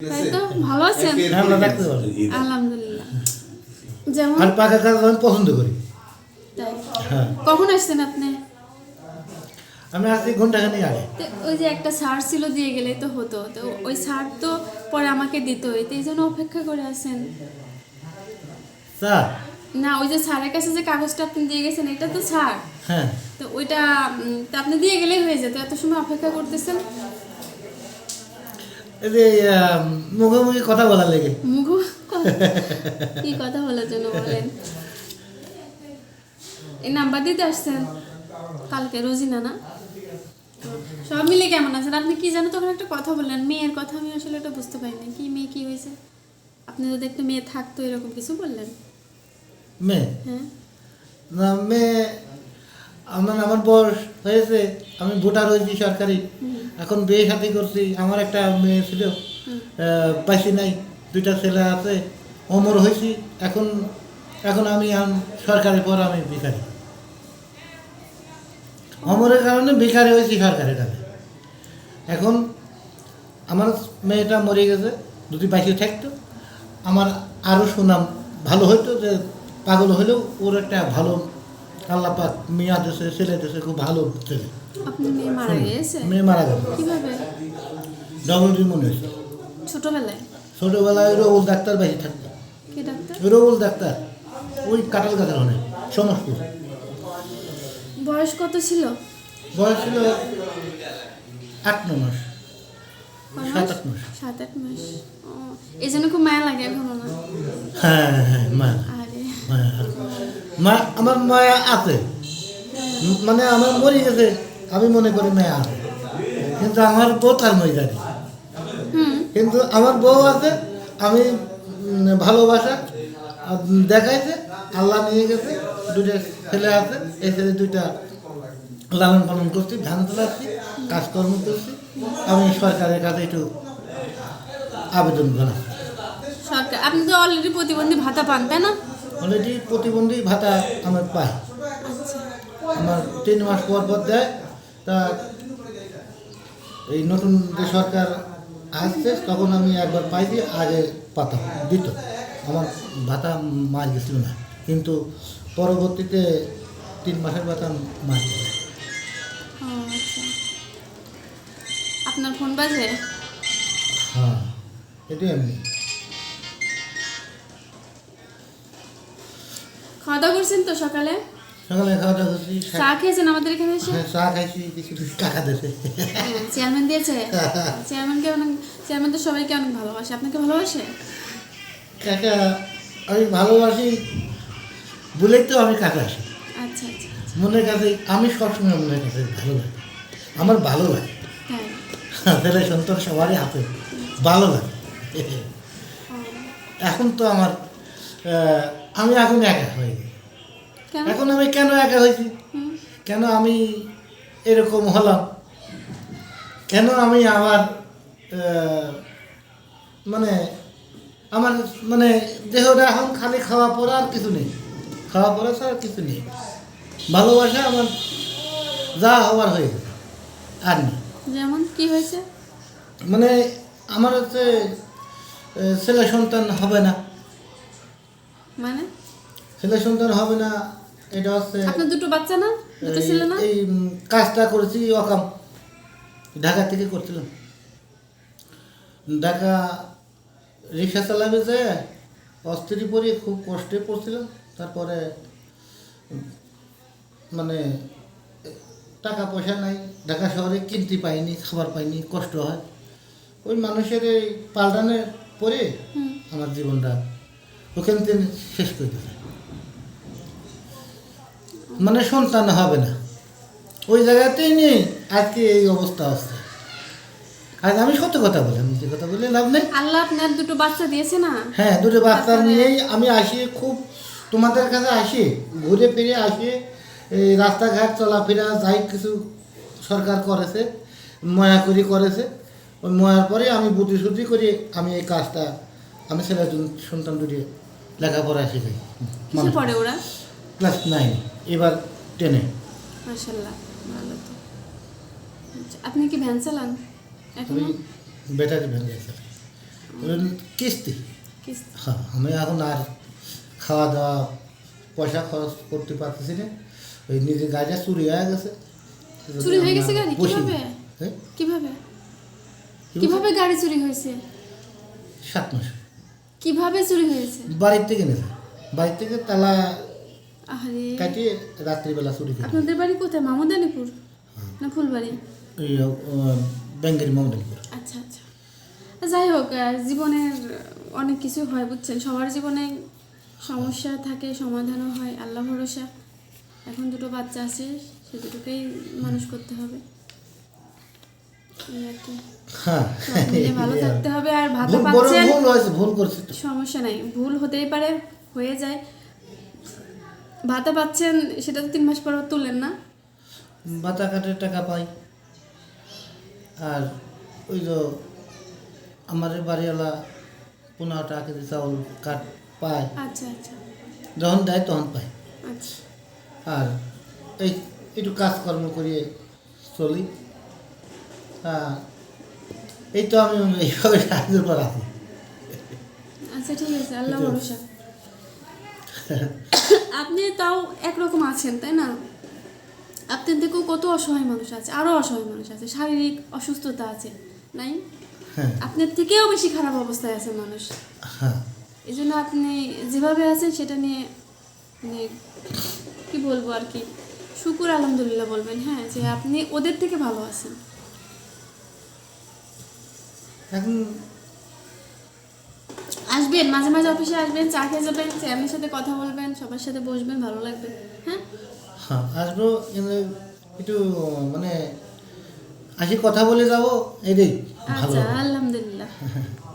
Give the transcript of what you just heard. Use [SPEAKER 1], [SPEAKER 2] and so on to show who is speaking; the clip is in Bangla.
[SPEAKER 1] তাই তো? ভালো আছেন?
[SPEAKER 2] পারি
[SPEAKER 1] আলহামদুলিল্লাহ। যেমন
[SPEAKER 2] আর পাকা কাজ আমি পছন্দ করি।
[SPEAKER 1] তাই।
[SPEAKER 2] হ্যাঁ।
[SPEAKER 1] কখন আসছেন আপনি?
[SPEAKER 2] আমি আজকে ঘন্টাখানি আগে।
[SPEAKER 1] ওই যে একটা সার ছিল দিয়ে গেলে তো হতো। তো ওই সার তো পরে আমাকে দিত। তো এই জন্য অপেক্ষা করে আছেন।
[SPEAKER 2] স্যার?
[SPEAKER 1] না ওই যে স্যারের কাছে যে কাগজটা আপনি দিয়ে গেছেন এটা তো স্যার।
[SPEAKER 2] হ্যাঁ।
[SPEAKER 1] তো ওইটা আপনি দিয়ে গেলেই হয়ে যেত। এত সময় অপেক্ষা করতেছেন?
[SPEAKER 2] যে মুখোমুখি কথা বলার লেগে।
[SPEAKER 1] মুখ কি কথা বলার জন্য বলেন? এই নাম্বার দিতে আসছেন? কালকে রোজিনা না? সব মিলে কেমন আছেন? আপনি কি জানো তখন একটা কথা বললেন। মেয়ের কথা আমি আসলে এটা বুঝতে পারিনি। কি মেয়ে কি হয়েছে? আপনি যদি একটা মেয়ে থাকতো এরকম কিছু বললেন?
[SPEAKER 2] মেয়ে?
[SPEAKER 1] হ্যাঁ।
[SPEAKER 2] না মেয়ে আমার আমার বয়স হয়েছে আমি ভোটার হয়েছি সরকারি। এখন বিয়ে সাথে করছি আমার একটা মেয়ে ছিল পাইছি নাই দুইটা ছেলে আছে অমর হয়েছি এখন এখন আমি সরকারের পর আমি ভিখারি। অমরের কারণে ভিখারি হয়েছি সরকারের কাছে। এখন আমার মেয়েটা মরে গেছে যদি বাইশে থাকতো আমার আরও সুনাম ভালো হইতো যে পাগল হলেও ওর একটা ভালো আল্লাহ পাক মেয়া দেশে ছেলে দেশে খুব ভালো ছেলে।
[SPEAKER 1] মেয়ে মারা
[SPEAKER 2] গেল ডবল মনে হয়েছে।
[SPEAKER 1] ছোটবেলায়?
[SPEAKER 2] ছোটোবেলায় রবুল ডাক্তার বাইরে থাকতো।
[SPEAKER 1] কি ডাক্তার?
[SPEAKER 2] ওই কাটাল কাটাল অনেক সমস্ত
[SPEAKER 1] বয়স কত ছিল?
[SPEAKER 2] বয়স ছিল আট ন মাস। সাত আট মাস।
[SPEAKER 1] সাত আট মাস। এই জন্য খুব মায়া লাগে এখনও
[SPEAKER 2] হ্যাঁ হ্যাঁ মা
[SPEAKER 1] আরে
[SPEAKER 2] হ্যাঁ। মা আমার মায়া আছে। মানে আমার মরে গেছে আমি মনে করি মায়া আছে। কিন্তু আমার বউ তার মরে
[SPEAKER 1] হুম।
[SPEAKER 2] কিন্তু আমার বউ আছে আমি ভালোবাসা দেখাইছে আল্লাহ নিয়ে গেছে দুইটা ছেলে আছে এই ছেলে দুইটা লালন পালন করছি ধান তোলাচ্ছি কাজকর্ম করছি আমি সরকারের কাছে একটু আবেদন করা
[SPEAKER 1] সরকার আপনি তো অলরেডি প্রতিবন্ধী ভাতা পান তাই না?
[SPEAKER 2] অলরেডি প্রতিবন্ধী ভাতা আমার পাই আমার তিন মাস পর পর দেয়। তা এই নতুন যে সরকার আসছে তখন আমি একবার পাই পাইছি আগে পাতাম দিত। আমার ভাতা মাছ গেছিল না। কিন্তু পরবর্তীতে তিন মাসের ভাতা
[SPEAKER 1] মাছ। আচ্ছা। আপনার ফোন বাজে?
[SPEAKER 2] হ্যাঁ এটাই এমনি
[SPEAKER 1] খাওয়া দাওয়া করছেন তো সকালে?
[SPEAKER 2] সকালে খাওয়া দাওয়া করছি
[SPEAKER 1] চা খেয়েছেন আমাদের এখানে এসে?
[SPEAKER 2] হ্যাঁ, চা খাইছি কিছু টাকা দিয়েছে।
[SPEAKER 1] চেয়ারম্যান দিয়েছে? চেয়ারম্যানকে অনেক চেয়ারম্যান তো সবাইকে অনেক ভালোবাসে। আপনাকে ভালোবাসে?
[SPEAKER 2] কাকা আমি ভালোবাসি বলেই তো আমি কাকা আসি।
[SPEAKER 1] আচ্ছা আচ্ছা
[SPEAKER 2] মনের কাছে আমি সবসময় মনের কাছে ভালো লাগে। আমার ভালো লাগে। ছেলে সন্তান সবারই হাতে। ভালো লাগে। এখন তো আমার আমি এখন একা হয়ে গেছি। এখন আমি কেন একা হয়েছি? কেন আমি এরকম হলাম? কেন আমি আমার মানে আমার মানে দেহটা এখন খালি খাওয়া পড়া আর কিছু নেই। খাওয়া পড়া ছাড়া আর কিছু নেই। ভালোবাসা আমার যা হওয়ার হয়ে গেছে। আর নেই।
[SPEAKER 1] যেমন কি হয়েছে?
[SPEAKER 2] মানে আমার হচ্ছে ছেলে সন্তান হবে না।
[SPEAKER 1] মানে?
[SPEAKER 2] ছেলে সন্তান হবে না এটা হচ্ছে
[SPEAKER 1] আপনার দুটো বাচ্চা না? দুটো ছিল না?
[SPEAKER 2] এই- কাজটা করেছি অকাম। ঢাকা থেকে করছিলাম। ঢাকা রিক্সা চালাবে যে অস্থির পরে খুব কষ্টে পড়ছিলাম। তারপরে মানে টাকা পয়সা নাই ঢাকা শহরে কিনতে পাইনি খাবার পাইনি কষ্ট হয়। ওই মানুষের এই পাল্টানের পরে আমার জীবনটা ওখান শেষ করে দিতে মানে সন্তান হবে না। ওই জায়গাতেই নেই আজকে এই অবস্থা আছে। আজ আমি সত্য কথা বলি আমি যে কথা বলে লাভ নেই।
[SPEAKER 1] আল্লাহ আপনার দুটো বাচ্চা দিয়েছে না?
[SPEAKER 2] হ্যাঁ দুটো বাচ্চা নিয়েই আমি আসি খুব তোমাদের কাছে আসি ঘুরে ফিরে আসি এই রাস্তাঘাট চলাফেরা যাই কিছু সরকার করেছে ময়া করি করেছে ওই ময়ার পরে আমি বুদ্ধি শুদ্ধি করে আমি এই কাজটা আমি ছেলে সন্তান দুটি লেখাপড়া শিখাই
[SPEAKER 1] কিসে পড়ে ওরা?
[SPEAKER 2] ক্লাস নাইন এবার টেনে।
[SPEAKER 1] মাশাল্লাহ ভালো তো। আপনি কি ভ্যান চালান এখনও?
[SPEAKER 2] ব্যাটারি ভ্যান গেছে কিস্তি?
[SPEAKER 1] কিস্তি।
[SPEAKER 2] হ্যাঁ আমি এখন আর খাওয়া দাওয়া পয়সা খরচ করতে পারতেছি না। ওই নিজের গাড়িটা চুরি হয়ে গেছে।
[SPEAKER 1] চুরি হয়ে গেছে গাড়ি? কীভাবে?
[SPEAKER 2] হ্যাঁ?
[SPEAKER 1] কীভাবে? কীভাবে গাড়ি চুরি হয়েছে?
[SPEAKER 2] সাত মাস।
[SPEAKER 1] কীভাবে চুরি হয়েছে?
[SPEAKER 2] বাড়ির থেকে নেছে বাড়ির থেকে তালা
[SPEAKER 1] আরে
[SPEAKER 2] কাটিয়ে রাত্রিবেলা চুরি করে।
[SPEAKER 1] আপনাদের বাড়ি কোথায়? মামুদানিপুর? না ফুলবাড়ি?
[SPEAKER 2] ওই ব্যাঙ্গের মাউন্টেন করে
[SPEAKER 1] আচ্ছা আচ্ছা। যাই হোক জীবনের অনেক কিছু হয় বুঝছেন? সবার জীবনে সমস্যা থাকে সমাধানও হয় আল্লাহ ভরসা। এখন দুটো বাচ্চা আছে সে দুটোকেই মানুষ করতে হবে এই আর কি
[SPEAKER 2] হ্যাঁ
[SPEAKER 1] সব মিলে ভালো থাকতে হবে আর ভাতা পাচ্ছেন
[SPEAKER 2] ভুল করছি
[SPEAKER 1] সমস্যা নাই। ভুল হতেই পারে হয়ে যায়। ভাতা পাচ্ছেন সেটা তো তিন মাস পর তুললেন না?
[SPEAKER 2] বাতা কাটের টাকা পাই। আর ওই যে আমার বাড়িওয়ালা পনেরো টাকা কেজি চাউল কাট পায়।
[SPEAKER 1] আচ্ছা আচ্ছা।
[SPEAKER 2] যখন দেয় তখন পাই
[SPEAKER 1] আচ্ছা।
[SPEAKER 2] আর এই একটু কাজকর্ম করিয়ে চলি। এই তো আমি এইভাবে সাহায্য করা
[SPEAKER 1] আচ্ছা ঠিক আছে আল্লাহ ভরসা। আপনি তাও একরকম আছেন তাই না? আপনার কত অসহায় মানুষ আছে আরও অসহায় মানুষ আছে শারীরিক অসুস্থতা আছে নাই?
[SPEAKER 2] হ্যাঁ।
[SPEAKER 1] আপনার থেকেও বেশি খারাপ অবস্থায় আছে মানুষ।
[SPEAKER 2] হ্যাঁ।
[SPEAKER 1] এই জন্য আপনি যেভাবে আছেন সেটা নিয়ে মানে কি বলব আর কি? শুকুর আলহামদুলিল্লাহ বলবেন হ্যাঁ যে আপনি ওদের থেকে ভালো আছেন।
[SPEAKER 2] এখন
[SPEAKER 1] আসবেন মাঝে মাঝে অফিসে আসবেন চা খেয়ে যাবেন চেয়ারম্যানের সাথে কথা বলবেন সবার সাথে বসবেন ভালো লাগবে হ্যাঁ?
[SPEAKER 2] হ্যাঁ আসব কিন্তু একটু মানে আসি কথা বলে যাব এটাই
[SPEAKER 1] আচ্ছা আলহামদুলিল্লাহ।